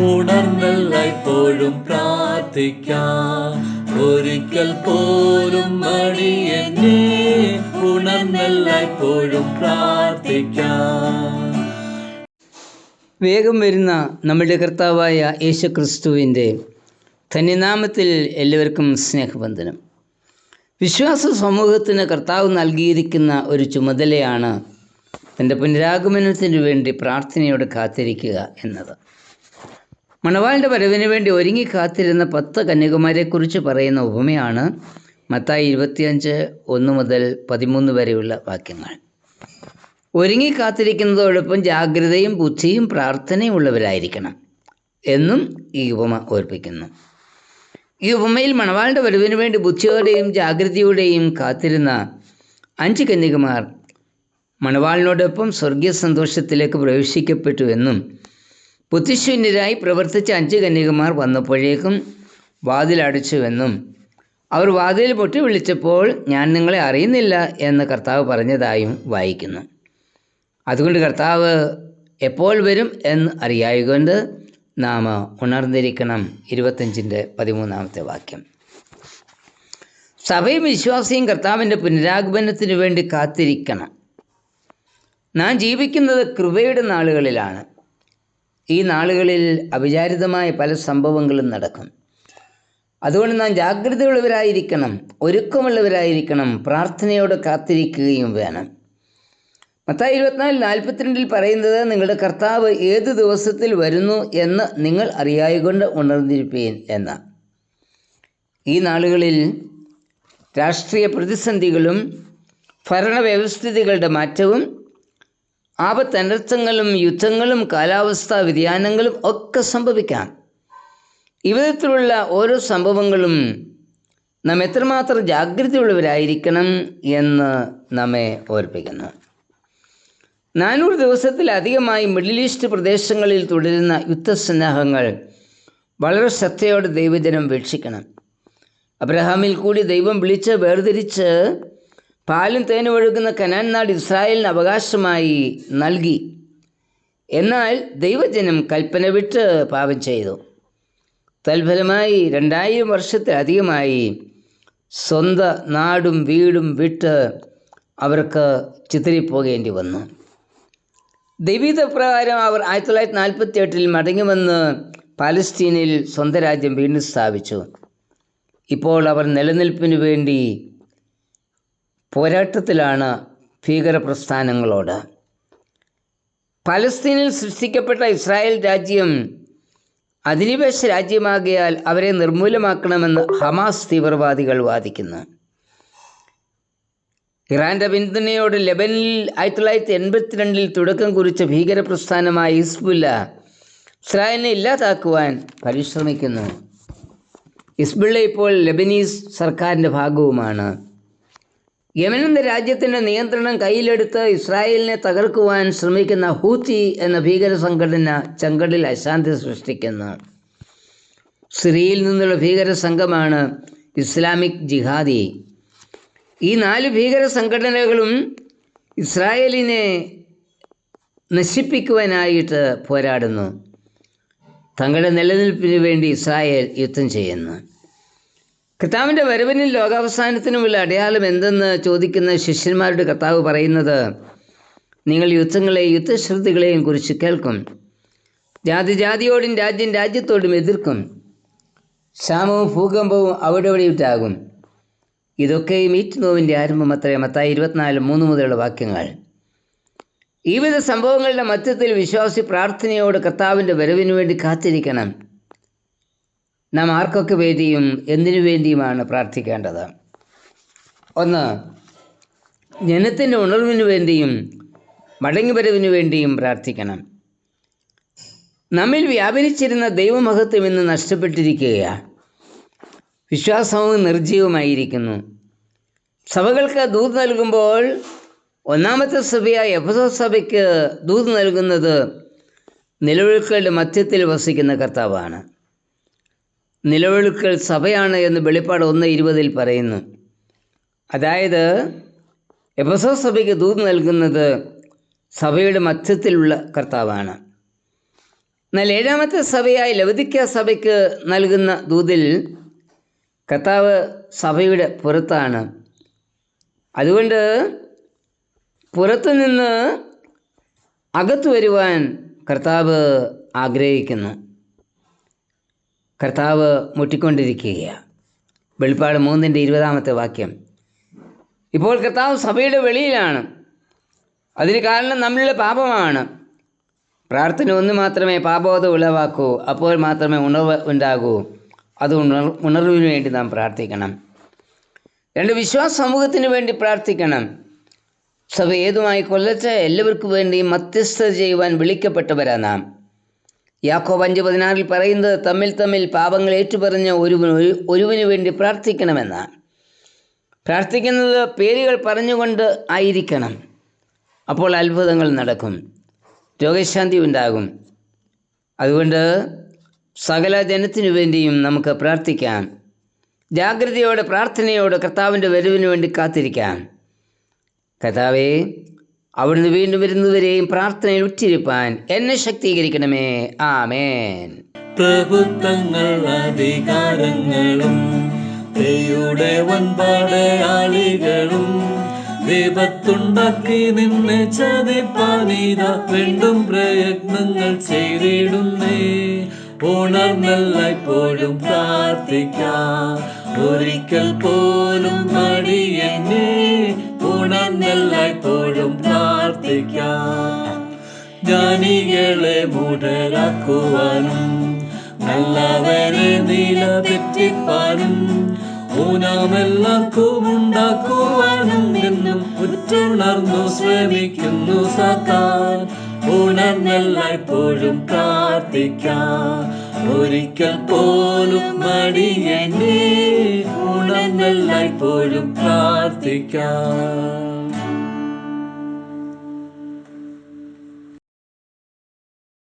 ഉണർന്നല്ലപ്പോഴും പ്രാർത്ഥിക്കാം. ഒരിക്കൽ പോലും മടിയെന്നെ ഉണർന്നല്ലപ്പോഴും പ്രാർത്ഥിക്കാം. വേഗം വരുന്ന നമ്മുടെ കർത്താവായ യേശു ക്രിസ്തുവിന്റെ ധന്യനാമത്തിൽ എല്ലാവർക്കും സ്നേഹബന്ധനം വിശ്വാസ സമൂഹത്തിന് കർത്താവ് നൽകിയിരിക്കുന്ന ഒരു ചുമതലയാണ് തന്റെ പുനരാഗമനത്തിന് വേണ്ടി പ്രാർത്ഥനയോട് കാത്തിരിക്കുക എന്നത്. മണവാളിന്റെ വരവിന് വേണ്ടി ഒരുങ്ങി കാത്തിരുന്ന പത്ത് കന്യകുമാരെക്കുറിച്ച് പറയുന്ന ഉപമയാണ് മത്തായി ഇരുപത്തിയഞ്ച് ഒന്ന് മുതൽ പതിമൂന്ന് വരെയുള്ള വാക്യങ്ങൾ. ഒരുങ്ങി കാത്തിരിക്കുന്നതോടൊപ്പം ജാഗ്രതയും ബുദ്ധിയും പ്രാർത്ഥനയും ഉള്ളവരായിരിക്കണം എന്നും ഈ ഉപമ ഓർപ്പിക്കുന്നു. ഈ ഉപമയിൽ മണവാളുടെ വരവിന് വേണ്ടി ബുദ്ധിയോടെയും ജാഗ്രതയോടെയും കാത്തിരുന്ന അഞ്ച് കന്യകുമാർ മണവാളിനോടൊപ്പം സ്വർഗീയ സന്തോഷത്തിലേക്ക് പ്രവേശിക്കപ്പെട്ടു എന്നും ബുദ്ധിശൂന്യരായി പ്രവർത്തിച്ച അഞ്ച് കന്യകുമാർ വന്നപ്പോഴേക്കും വാതിലടച്ചുവെന്നും അവർ വാതിൽ പൊട്ടി വിളിച്ചപ്പോൾ ഞാൻ നിങ്ങളെ അറിയുന്നില്ല എന്ന് കർത്താവ് പറഞ്ഞതായും വായിക്കുന്നു. അതുകൊണ്ട് കർത്താവ് എപ്പോൾ വരും എന്ന് അറിയായതുകൊണ്ട് നാം ഉണർന്നിരിക്കണം. ഇരുപത്തഞ്ചിന്റെ പതിമൂന്നാമത്തെ വാക്യം. സഭയും വിശ്വാസിയും കർത്താവിന്റെ പുനരാഗമനത്തിന് വേണ്ടി കാത്തിരിക്കണം. നാം ജീവിക്കുന്നത് കൃപയുടെ നാളുകളിലാണ്. ഈ നാളുകളിൽ അവിചാരിതമായ പല സംഭവങ്ങളും നടക്കും. അതുകൊണ്ട് നാം ജാഗ്രതയുള്ളവരായിരിക്കണം ഒരുക്കമുള്ളവരായിരിക്കണം പ്രാർത്ഥനയോട് കാത്തിരിക്കുകയും വേണം. മത്തായി ഇരുപത്തിനാല് നാൽപ്പത്തിരണ്ടിൽ പറയുന്നത് നിങ്ങളുടെ കർത്താവ് ഏത് ദിവസത്തിൽ വരുന്നു എന്ന് നിങ്ങൾ അറിയായകൊണ്ട് ഉണർന്നിരിപ്പീൻ എന്ന. ഈ നാളുകളിൽ രാഷ്ട്രീയ പ്രതിസന്ധികളും ഭരണവ്യവസ്ഥിതികളുടെ മാറ്റവും ആപത്തനർത്ഥങ്ങളും യുദ്ധങ്ങളും കാലാവസ്ഥാ വ്യതിയാനങ്ങളും ഒക്കെ സംഭവിക്കാം. ഇവിധത്തിലുള്ള ഓരോ സംഭവങ്ങളും നാം എത്രമാത്രം ജാഗ്രതയുള്ളവരായിരിക്കണം എന്ന് നമ്മെ ഓർപ്പിക്കുന്നു. നാനൂറ് ദിവസത്തിലധികമായി മിഡിൽ ഈസ്റ്റ് പ്രദേശങ്ങളിൽ തുടരുന്ന യുദ്ധസന്നാഹങ്ങൾ വളരെ ശ്രദ്ധയോടെ ദൈവജനം വീക്ഷിക്കണം. അബ്രഹാമിൽ കൂടി ദൈവം വിളിച്ച് വേർതിരിച്ച് പാലും തേനും ഒഴുകുന്ന കനാൻ നാട് ഇസ്രായേലിന് അവകാശമായി നൽകി. എന്നാൽ ദൈവജനം കൽപ്പന വിട്ട് പാപം ചെയ്തു. തൽഫലമായി രണ്ടായിരം വർഷത്തിലധികമായി സ്വന്ത നാടും വീടും വിട്ട് അവർക്ക് ചിതറിപ്പോകേണ്ടി വന്നു. ദൈവീത പ്രകാരം അവർ ആയിരത്തി തൊള്ളായിരത്തി നാൽപ്പത്തി എട്ടിൽ മടങ്ങി വന്ന് പാലസ്തീനിൽ സ്വന്തം രാജ്യം വീണ്ടും സ്ഥാപിച്ചു. ഇപ്പോൾ അവർ നിലനിൽപ്പിനു വേണ്ടി പോരാട്ടത്തിലാണ് ഭീകരപ്രസ്ഥാനങ്ങളോട്. പലസ്തീനിൽ സൃഷ്ടിക്കപ്പെട്ട ഇസ്രായേൽ രാജ്യം അധിനിവേശ രാജ്യമാകിയാൽ അവരെ നിർമൂലമാക്കണമെന്ന് ഹമാസ് തീവ്രവാദികൾ വാദിക്കുന്നു. ഇറാന്റെ പിന്തുണയോട് ലെബനിൽ ആയിരത്തി തൊള്ളായിരത്തി എൺപത്തിരണ്ടിൽ തുടക്കം കുറിച്ച ഭീകരപ്രസ്ഥാനമായ ഹിസ്ബുല്ല ഇസ്രായേലിനെ ഇല്ലാതാക്കുവാൻ പരിശ്രമിക്കുന്നു. ഹിസ്ബുള്ള ഇപ്പോൾ ലെബനീസ് സർക്കാരിന്റെ ഭാഗവുമാണ്. യമൻ എന്ന രാജ്യത്തിന്റെ നിയന്ത്രണം കയ്യിലെടുത്ത് ഇസ്രായേലിനെ തകർക്കുവാൻ ശ്രമിക്കുന്ന ഹൂത്തി എന്ന ഭീകര സംഘടന ചങ്കടിൽ അശാന്തി സൃഷ്ടിക്കുന്നു. സിറിയയിൽ നിന്നുള്ള ഭീകര സംഘമാണ് ഇസ്ലാമിക് ജിഹാദി. ഈ നാല് ഭീകര സംഘടനകളും ഇസ്രായേലിനെ നശിപ്പിക്കുവാനായിട്ട് പോരാടുന്നു. തങ്ങളുടെ നിലനിൽപ്പിന് വേണ്ടി ഇസ്രായേൽ യുദ്ധം ചെയ്യുന്നു. കർത്താവിന്റെ വരവിനും ലോകാവസാനത്തിനുമുള്ള അടയാളം എന്തെന്ന് ചോദിക്കുന്ന ശിഷ്യന്മാരുടെ കർത്താവ് പറയുന്നത് നിങ്ങൾ യുദ്ധങ്ങളെയും യുദ്ധശ്രുതികളെയും കുറിച്ച് കേൾക്കും. ജാതി ജാതിയോടും രാജ്യം രാജ്യത്തോടും എതിർക്കും. ക്ഷാമവും ഭൂകമ്പവും അവിടെ ഇവിടെ ഉണ്ടാകും. ഇതൊക്കെയും ഈറ്റ് നോവിന്റെ ആരംഭം അത്രയും മത്തായി ഇരുപത്തിനാല് മൂന്ന് മുതലുള്ള വാക്യങ്ങൾ. ഈ വിധ സംഭവങ്ങളുടെ മധ്യത്തിൽ വിശ്വാസി പ്രാർത്ഥനയോട് കർത്താവിന്റെ വരവിനു വേണ്ടി കാത്തിരിക്കണം. നാം ആർക്കൊക്കെ വേണ്ടിയും എന്തിനു വേണ്ടിയുമാണ് പ്രാർത്ഥിക്കേണ്ടത്? ഒന്ന് ജനത്തിന്റെ ഉണർവിനു വേണ്ടിയും മടങ്ങിവരവിനു വേണ്ടിയും പ്രാർത്ഥിക്കണം. നമ്മിൽ വ്യാപരിച്ചിരുന്ന ദൈവമഹത്വം ഇന്ന് നഷ്ടപ്പെട്ടിരിക്കുകയാണ് വിശ്വാസവും നിർജീവമായിരിക്കുന്നു സഭകൾക്ക് ദൂത് നൽകുമ്പോൾ ഒന്നാമത്തെ സഭയായ എഫസോ സഭയ്ക്ക് ദൂത് നൽകുന്നത് നിലവിളികളുടെ മധ്യത്തിൽ വസിക്കുന്ന കർത്താവാണ്. നിലവിളികൾ സഭയാണ് എന്ന് വെളിപ്പാട് ഒന്ന് ഇരുപതിൽ പറയുന്നു. അതായത് എബസോ സഭയ്ക്ക് ദൂത് നൽകുന്നത് സഭയുടെ മധ്യത്തിലുള്ള കർത്താവാണ്. എന്നാൽ ഏഴാമത്തെ സഭയായി ലവദിക്ക സഭയ്ക്ക് നൽകുന്ന ദൂതിൽ കർത്താവ് സഭയുടെ പുറത്താണ്. അതുകൊണ്ട് പുറത്തു നിന്ന് അകത്തു വരുവാൻ കർത്താവ് ആഗ്രഹിക്കുന്നു. കർത്താവ് മുട്ടിക്കൊണ്ടിരിക്കുകയാണ് വെളിപ്പാട് മൂന്നിന്റെ ഇരുപതാമത്തെ വാക്യം. ഇപ്പോൾ കർത്താവ് സഭയുടെ വെളിയിലാണ്. അതിന് കാരണം നമ്മളുടെ പാപമാണ്. പ്രാർത്ഥന ഒന്ന് മാത്രമേ പാപബോധം ഉളവാക്കൂ അപ്പോൾ മാത്രമേ ഉണർവ് ഉണ്ടാകൂ. അത് ഉണർ ഉണർവിന് വേണ്ടി നാം പ്രാർത്ഥിക്കണം. രണ്ട് വിശ്വാസ സമൂഹത്തിന് വേണ്ടി പ്രാർത്ഥിക്കണം. സഭ ഏതുമായി കൊല്ലച്ച എല്ലാവർക്കും വേണ്ടി മധ്യസ്ഥത ചെയ്യുവാൻ വിളിക്കപ്പെട്ടവരാണ് നാം. യാക്കോബ് അഞ്ച് പതിനാറിൽ പറയുന്നത് തമ്മിൽ തമ്മിൽ പാപങ്ങൾ ഏറ്റുപറഞ്ഞ് ഒരു- ഒരുവന് വേണ്ടി പ്രാർത്ഥിക്കണമെന്നാണ് പ്രാർത്ഥിക്കുന്നത് പേരുകൾ പറഞ്ഞുകൊണ്ട് ആയിരിക്കണം. അപ്പോൾ അത്ഭുതങ്ങൾ നടക്കും. രോഗശാന്തി ഉണ്ടാകും. അതുകൊണ്ട് സകല ജനത്തിനു വേണ്ടിയും നമുക്ക് പ്രാർത്ഥിക്കാം. ജാഗ്രതയോടെ പ്രാർത്ഥനയോടെ കർത്താവിന്റെ വരവിന് വേണ്ടി കാത്തിരിക്കാം. കർത്താവേ അവിടുന്ന് വീണ്ടും വരുന്നതുവരെയും പ്രാർത്ഥനയിൽ ഉറ്റിരിപ്പാൻ എന്നെ ശക്തീകരിക്കണമേ. ആമേൻ. പ്രഭുത്വങ്ങൾ അധികാരങ്ങളും വിപത്തുണ്ടാക്കി നിന്നെ ചതിപ്പാനീത വീണ്ടും പ്രയത്നങ്ങൾ ചെയ്തിടുന്നേ. ഉണർന്നല്ലപ്പോഴും പ്രാർത്ഥിക്കാം. ഒരിക്കൽ പോലും മടിയെന്നെ ഉണർന്നല്ലപ്പോഴും പ്രാർത്ഥിക്കാം. ജ്ഞാനികളെ മുടലാക്കുവാനും നല്ലവരെ നിലതെറ്റിപ്പാനും ഊനാമെല്ലാവർക്കും ഉണ്ടാക്കുവാനും എന്നും ഉറ്റുണർന്നു ശ്രമിക്കുന്നു സത്താൻ ഉണർന്നെല്ലായ്പ്പോഴും പ്രാർത്ഥിക്കാം. ഒരിക്കൽ പോലും മടിയനെ ഗുണങ്ങളായി പോലും പ്രാർത്ഥിക്കാം.